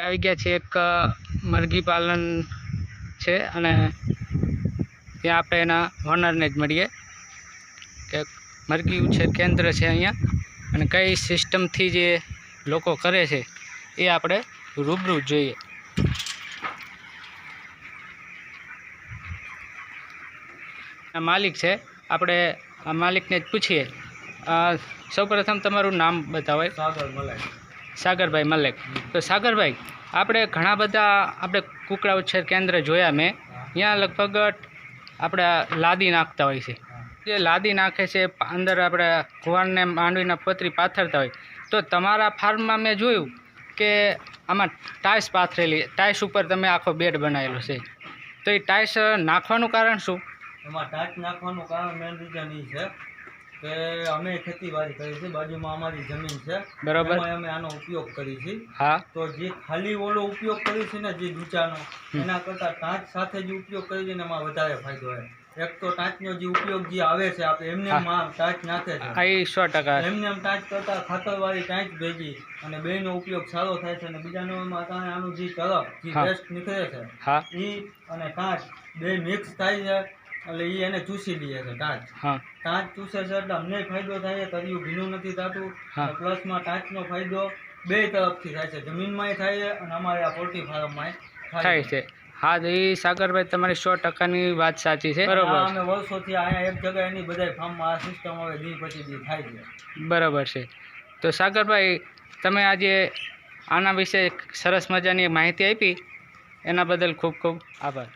આવી ગયા છે એક મરઘી પાલન છે અને ત્યાં આપણે એના ઓનરને જ મળીએ કે મરઘી ઉછેર કેન્દ્ર છે અહીંયા અને કઈ સિસ્ટમથી જે લોકો કરે છે એ આપણે રૂબરૂ જોઈએ. માલિક છે. આપણે આ માલિકને જ પૂછીએ. સૌ સૌપ્રથમ તમારું નામ બતાવાય. સાગર મલાઈ. સાગરભાઈ મલેક. તો સાગરભાઈ આપણે ઘણા બધા આપણે કુકડા ઉછેર કેન્દ્ર જોયા મેં. ત્યાં લગભગ આપણે લાદી નાખતા હોય છે. જે લાદી નાખે છે અંદર આપણે કુવારને માંડવીના પતરી પાથરતા હોય. તો તમારા ફાર્મમાં મેં જોયું કે આમાં ટાઇલ્સ પાથરેલી ટાઇલ્સ ઉપર તમે આખો બેડ બનાવેલો છે. તો એ ટાઇલ્સ નાખવાનું કારણ શું? એમાં ટાચ નાખવાનું કારણ મેન રીઝન એ છે કે અમે ખેતીવાડી કરી છે બાજુમાં અમારી જમીન છે. બરાબર. અમે આનો ઉપયોગ કરી છે હા. તો જે ખાલી ઓલો ઉપયોગ કરી છે ને જે ડૂચાનો એના કરતાં ટાંચ સાથે જે ઉપયોગ કરી છે ને એમાં વધારે ફાયદો હોય એક તો ટાંચનો જે ઉપયોગ જે આવે છે આપણે એમને. ટાંચ નાખે છે. એ સો ટકા. એમને એમ ટાંચ કરતાં ખાતરવાળી ટાંચ ભેગી અને બેયનો ઉપયોગ સારો થાય છે અને બીજાનો આનું જે તરફ જે. વેસ્ટ નીકળે છે ઈ અને કાચ બે મિક્સ થાય છે એટલે ઈ એને ચૂસી લે છે ટાંચ ટાંચ ચૂસે છે એટલે અમને ફાયદો થાય છે તરિયું ભીનું નથી થતું. પ્લસમાં પ્લસમાં નો ફાયદો બે તરફથી થાય છે. જમીનમાંય થાય છે અને અમારે આ પોલ્ટ્રી ફાર્મમાં થાય છે. હા તો એ સાગરભાઈ તમારી સો ટકાની વાત સાચી છે. બરોબર. અમે વર્ષોથી અહીંયા એક જગ્યાએ એની બધા ફાર્મમાં આ સિસ્ટમ હવે દી પછી દી થાય છે. બરાબર છે. તો સાગરભાઈ તમે આજે આના વિશે સરસ મજાની માહિતી આપી. એના બદલ ખૂબ ખૂબ આભાર.